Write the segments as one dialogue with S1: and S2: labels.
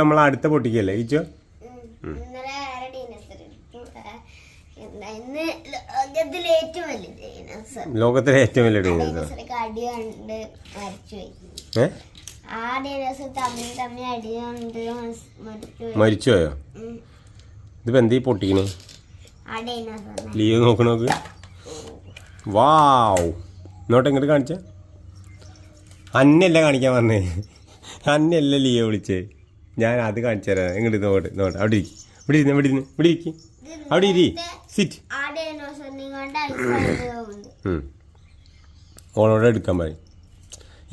S1: നമ്മൾ അടുത്ത പൊട്ടിക്കല്ലേ ഈച്ചോ?
S2: ലോകത്തിലെ ഏറ്റവും വലിയ ഡൈനോസർ മരിച്ചോയോ.
S1: ഇതിപ്പോ എന്തീ പൊട്ടിക്കണേ? ലീവ് നോക്ക് നോക്ക്. വാവ്. ഇങ്ങോട്ട് എങ്ങോട്ട് കാണിച്ച? അന്നല്ല കാണിക്കാൻ വന്നേ. അന്നല്ല ലീവ് വിളിച്ചേ. ഞാൻ അത് കാണിച്ചു തരാം. എങ്ങോട്ട് നോട് നോട്ട് അവിടെ ഇരിക്കും ഇവിടെ ഇരുന്ന് ഇവിടെ ഇരുന്ന്. ഇവിടെ ഇരിക്കും. അവിടെ ഇരി. സിറ്റ് ഓണോടെ എടുക്കാൻ പറയും.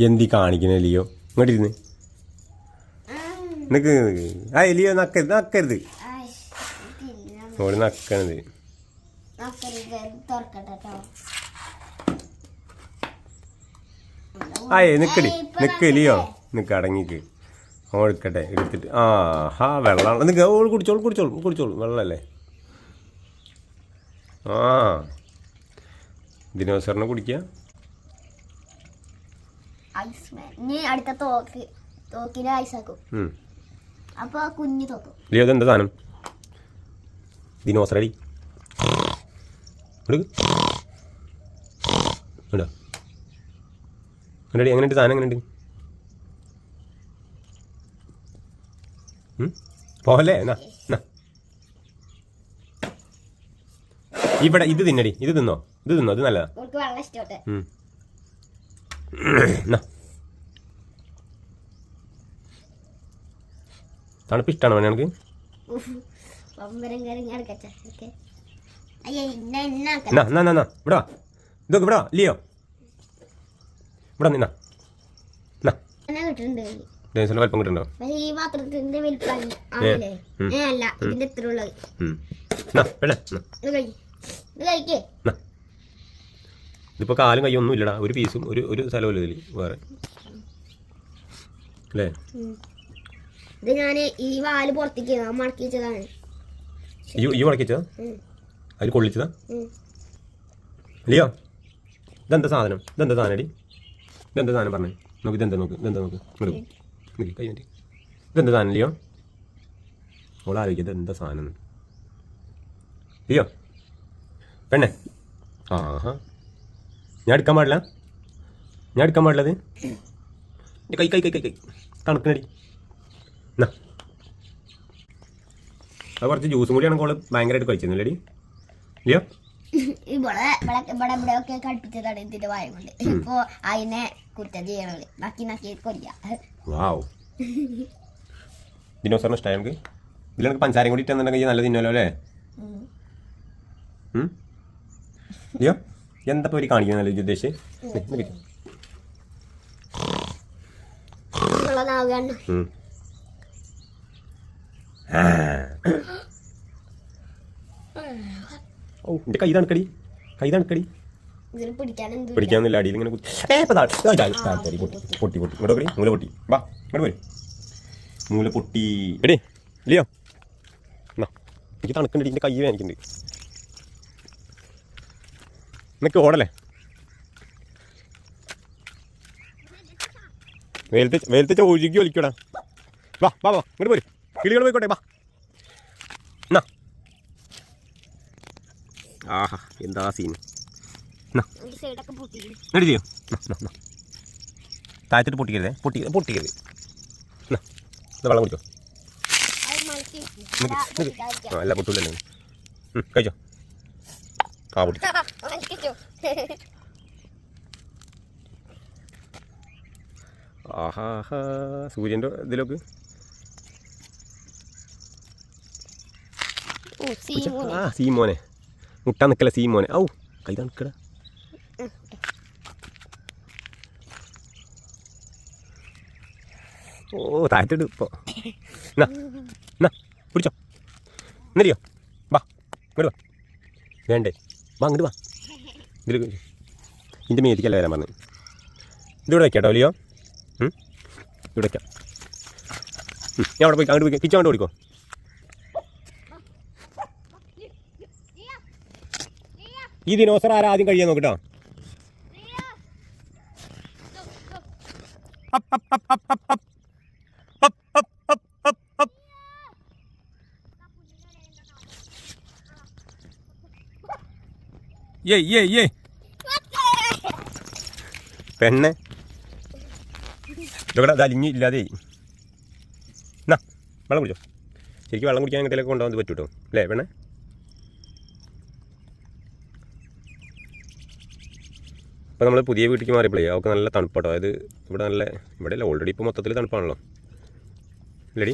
S1: എന്തി കാണിക്കണ ലിയോ? ഇങ്ങോട്ട് ഇരുന്ന്. നിക്ക്. ആ ലിയോ നക്കരുത് നക്കരുത്. ഓൾ നക്കണത്. ആ നിക്കടി നിക്ക് ലിയോ. നിക്ക് അടങ്ങിക്ക്. ഓൻ എടുക്കട്ടെ എടുത്തിട്ട്. ആ ഹാ വെള്ളമാണ് നിങ്ങൾക്ക് ഓൾ കുടിച്ചോളൂ കുടിച്ചോളൂ കുടിച്ചോളൂ. വെള്ളമല്ലേ ആ. ദിനോസറിനെ കുടിക്കുക
S2: അടുത്ത തോക്ക് തോക്കിനെ ഐസാക്കും
S1: അപ്പോൾ
S2: അപ്പൊ ആ കുഞ്ഞു തോക്കും.
S1: ലിയോ ഇതെന്താ സാധനം? ദിനോസറടി എടുക്ക്. ഇടാ. എങ്ങനെയുണ്ട് എങ്ങനെയുണ്ട് സാധനം എങ്ങനെയുണ്ട് പോലെ എന്നാ. ഇവിടെ ഇത് തിന്നടി. ഇത് തിന്നോ? ഇത് തിന്നോ? ഇത് നല്ലതാ. തണുപ്പ് ഇഷ്ടമാണോ വേണേ എനിക്ക് ഇവിടെ ഇതൊക്കെ ഇവിടെ ലിയോ. ഇവിടെ നിന്നാ
S2: കിട്ടുന്നുണ്ട്
S1: ഡേൻസിന് വലിപ്പം കിട്ടുന്നുണ്ടോ
S2: പക്ഷെ ഈ പാത്രത്തിന്റെ വലിപ്പം അല്ല? ഇതിന്റെ എത്ര ഉള്ളത്
S1: ഉം. എന്നാ വെള്ളേ എന്നാ
S2: ഇത് കഴി ഇത് കഴിക്കേ.
S1: എന്നാ ഇതിപ്പോൾ കാലും കൈയൊന്നും ഇല്ലടാ. ഒരു പീസും ഒരു ഒരു സ്ഥലവും ഇതിൽ വേറെ. അല്ലേ?
S2: ഇത് ഞാൻ ഈ വാൽ പുറത്തേക്ക് മടക്കി വെച്ചതാണ്.
S1: ഈ
S2: ഉം.
S1: അതിൽ കൊള്ളിച്ചതാ?
S2: അല്ലയോ
S1: ലിയോ ഇതെന്താ സാധനം? ഇതെന്താ സാധനം അടി ഇതെന്താ സാധനം പറഞ്ഞേ? നോക്ക് ഇതെന്താ നോക്ക് ഇതെന്താ നോക്ക്? ഇങ്ങോട്ട് പോ. നിക്ക് കൈ മാറ്റി. ഇതെന്താ സാധനം ലിയോ? ഓൾ ആലോചിക്കുക ഇതെന്താ സാധനം. ലിയോ? പെണ്ണെ. ആഹാ. ഞാൻ എടുക്കാൻ പാടില്ല? ഞാൻ എടുക്കാൻ പാടില്ലത് കൈ കൈ കൈ കൈ കൈ. തണുക്കണടി. എന്നാ അത് കുറച്ച് ജ്യൂസും കൂടിയാണ് കോൾ ഭയങ്കരമായിട്ട് കഴിച്ചിരുന്നില്ലടി ലിയോ?
S2: ഇവിടെ ഇവിടെ ഇവിടെ ഇവിടെ ഒക്കെ കടുപ്പിച്ചതാണ് ഇതിന്റെ വായ കൊണ്ട് ഇപ്പൊ അതിനെ കുറ്റം ചെയ്യണത്. നക്കി നക്കി കൊല്ല
S1: വാവ്. ദിനോസറിന് ഇഷ്ടമായി നമുക്ക്? ഇതിൽ നമുക്ക് പഞ്ചാരയും കൂടി ഇട്ടെന്നുണ്ടെങ്കിൽ നല്ല തിന്നല്ലോ അല്ലേ? അയ്യോ എന്താ ഒരു കാണിക്കുന്നത് ഉദ്ദേശിച്ച്?
S2: ഉള്ളതാവുകയാണ്
S1: ഓ എന്റെ കൈ തണുക്കടി കൈ തണുക്കടി
S2: ഇതിന് പിടിക്കാൻ എന്ത്
S1: പിടിക്കാന്നില്ല അടിയിൽ ഇങ്ങനെ പൊട്ടി പൊട്ടി പൊട്ടി. ഇങ്ങോട്ട് മൂല പൊട്ടി. വാ ഇങ്ങോട്ട് പോയി. മൂല പൊട്ടി. എടേ ലിയോ എന്നാ എനിക്ക് തണുക്കുന്നുണ്ട് എന്റെ കൈ വേനിക്കുന്നുണ്ട് നിനക്ക് ഓടല്ലേ? വെയിലത്ത് വെയിലത്ത് ഒഴുകി ഒലിക്കടാ. വാ വാ വാ ഇങ്ങോട്ട് പോര്. കിളികൾ പോയിക്കോട്ടെ വാ. എന്നാ ആഹാ എന്താ സീൻ ചെയ്യോ താഴത്തോട്ട് പൊട്ടിക്കരുതേ. പൊട്ടി പൊട്ടിക്കരുത്. വെള്ളം കുടിച്ചോ. നിക്ക്. ആ അല്ല പൊട്ടൂലല്ലോ? കഴിച്ചോ. ആ പൊട്ടി. ആഹാ സൂര്യന്റെ ഇതിലൊക്കെ.
S2: ആ സീമോനെ
S1: ആ നിൽക്കല സീ മോനെ. ഔ കൈ തണുക്കട ഓ താഴത്തോട്ട് ഇപ്പോ എന്നാ എന്നാ പിടിച്ചോ. എന്നറിയോ വാ ഇങ്ങോട്ട് വാ. വേണ്ടേ. വാ അങ്ങോട്ട് വാ. ഇതിൽ ഇതിന്റെ മേതിക്കല്ല വരാൻ പറഞ്ഞു ഇതിവിടെ വയ്ക്കാം കേട്ടോ ഉം? ഇവിടെ വയ്ക്കാം ഞാൻ അവിടെ പോയി അങ്ങോട്ട് പോയി കിച്ചോണ്ട് ഓടിക്കോ ഈ ദിനോസർ ആരാ ആദ്യം കഴിയാൻ നോക്കട്ടോ? പെണ്ണെ. ഇതൊക്കെ അലിഞ്ഞി ഇല്ലാതെ വെള്ളം കുടിച്ചോ. ശരിക്കും വെള്ളം കുടിക്കാൻ എന്തെങ്കിലുമൊക്കെ കൊണ്ടുപോകാൻ പറ്റൂട്ടോ? അല്ലേ പെണ്ണേ? ഇപ്പോൾ നമ്മൾ പുതിയ വീട്ടിലേക്ക് മാറിയപ്പോഴേ അവൾക്ക് നല്ല തണുപ്പാട്ടോ. അതായത് ഇവിടെ നല്ല ഇവിടെ അല്ല ഓൾറെഡി ഇപ്പോൾ മൊത്തത്തിൽ തണുപ്പാണല്ലോ. ഇല്ലടി?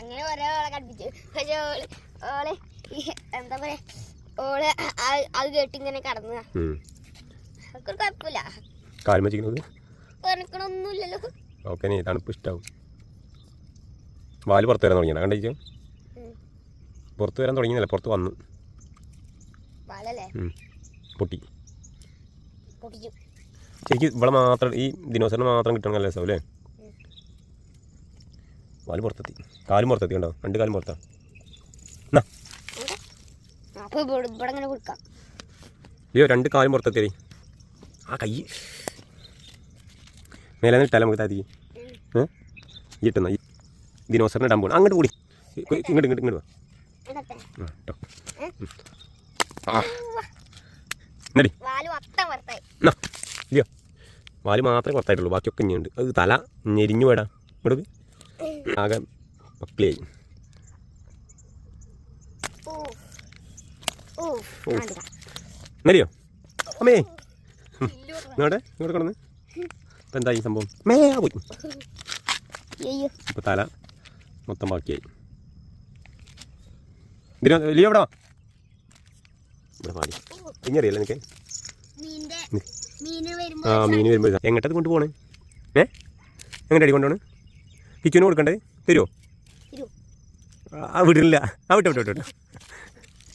S2: അങ്ങനെ ഒരാളെ കണ്ടിച്ചു പക്ഷെ ഓൾ എന്താ പറയാ ഓൾ അത് കുഴപ്പമില്ല.
S1: ഓക്കെ നീ തണുപ്പ് ഇഷ്ടാവും. വാൽ പുറത്തു വരാൻ തുടങ്ങിയാണ് കണ്ടിച്ചു
S2: ഉം.
S1: പുറത്ത് വരാൻ തുടങ്ങിയല്ല പുറത്ത് വന്നു. പൊട്ടി. ശരിക്കും ഇവിടെ മാത്രം ഈ ദിനോസറിന് മാത്രം കിട്ടണം നല്ല രസം അല്ലേ? വാൽ പുറത്തെത്തി. കാലും പുറത്തെത്തി കണ്ടോ? രണ്ട് കാലും പുറത്താ. അയ്യോ രണ്ട് കാലും പുറത്തെത്തി ആ കൈ. മേലെ ഇട്ടാലോ നമുക്ക് താത്തി ഏ? ഈ ഇട്ടുന്ന. ദിനോസറിന് ഇടാൻ പോകണം അങ്ങോട്ട് കൂടി. ഇങ്ങോട്ട് ഇങ്ങോട്ട് ഇങ്ങോട്ട് വാൽ ഇല്ലയോ മാത്രമേ പുറത്തായിട്ടുള്ളൂ ബാക്കിയൊക്കെ ഇനിയുണ്ട് അത് തല ഞെരിഞ്ഞു വേടാ ഇവിടെ ആകെ
S2: പക്ലിയായി.
S1: എന്നറിയോ അമ്മേ. ഇങ്ങോട്ടെ. ഇങ്ങോട്ട് കിടന്ന്. ഇപ്പം എന്തായി സംഭവം? മേ പോയി. ഇപ്പം തല മൊത്തം ബാക്കിയായി. ഇതിന് ലിയോ എവിടെ? വാ? ഇവിടെ പാടി ഇങ്ങറിയല്ലേ നിനക്ക്?
S2: മീനിന്റെ
S1: ആ മീൻ വരുമ്പോൾ എങ്ങോട്ടത് കൊണ്ടുപോകണേ ഏ? എങ്ങനെ അടി കൊണ്ടുപോകണേ കിച്ചുവിന് കൊടുക്കണ്ടേ? തരുമോ? ആ വിടില്ല ആ വിട്ടോ വിട്ടോ വിട്ടോ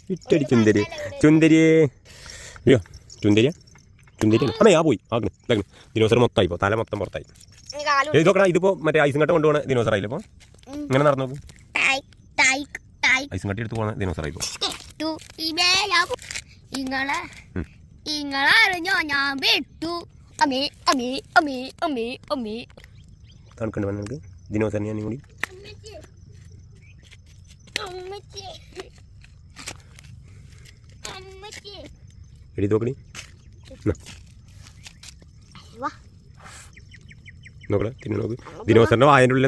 S1: ഇട്ടടി ചുന്തരി ചുന്തരിയേ. അയ്യോ ചുന്തരിയാ? ചുന്തരിയാണ്. അമ്മേ ആ പോയി. ആകണം ഇതാകണം ദിനോസർ മൊത്തമായി ഇപ്പോൾ തല മൊത്തം പുറത്തായി. നോക്കണം ഇതിപ്പോൾ മറ്റേ ഐസും കട്ട കൊണ്ടുപോകണ ദിനോസർ ആയില്ലേ ഇപ്പോൾ ഇങ്ങനെ നടന്നു നോക്ക്? ഐസും കട്ടി എടുത്ത് പോകുന്ന
S2: ദിനോസറായി ഇങ്ങളെ. ഇങ്ങളെ അറിഞ്ഞോ? ഞാൻ വിട്ടു. അമ്മേ അമ്മേ അമ്മേ അമ്മേ അമ്മേ.
S1: തണുക്കണ്ട് വേണം ദിനോസറിനെ ഞാൻ കൂടി. എടി
S2: നോക്കണേ
S1: നോക്കടാ. തിന്നു നോക്ക്. ദിനോസറിന്റെ വായന്റെ ഉള്ളിൽ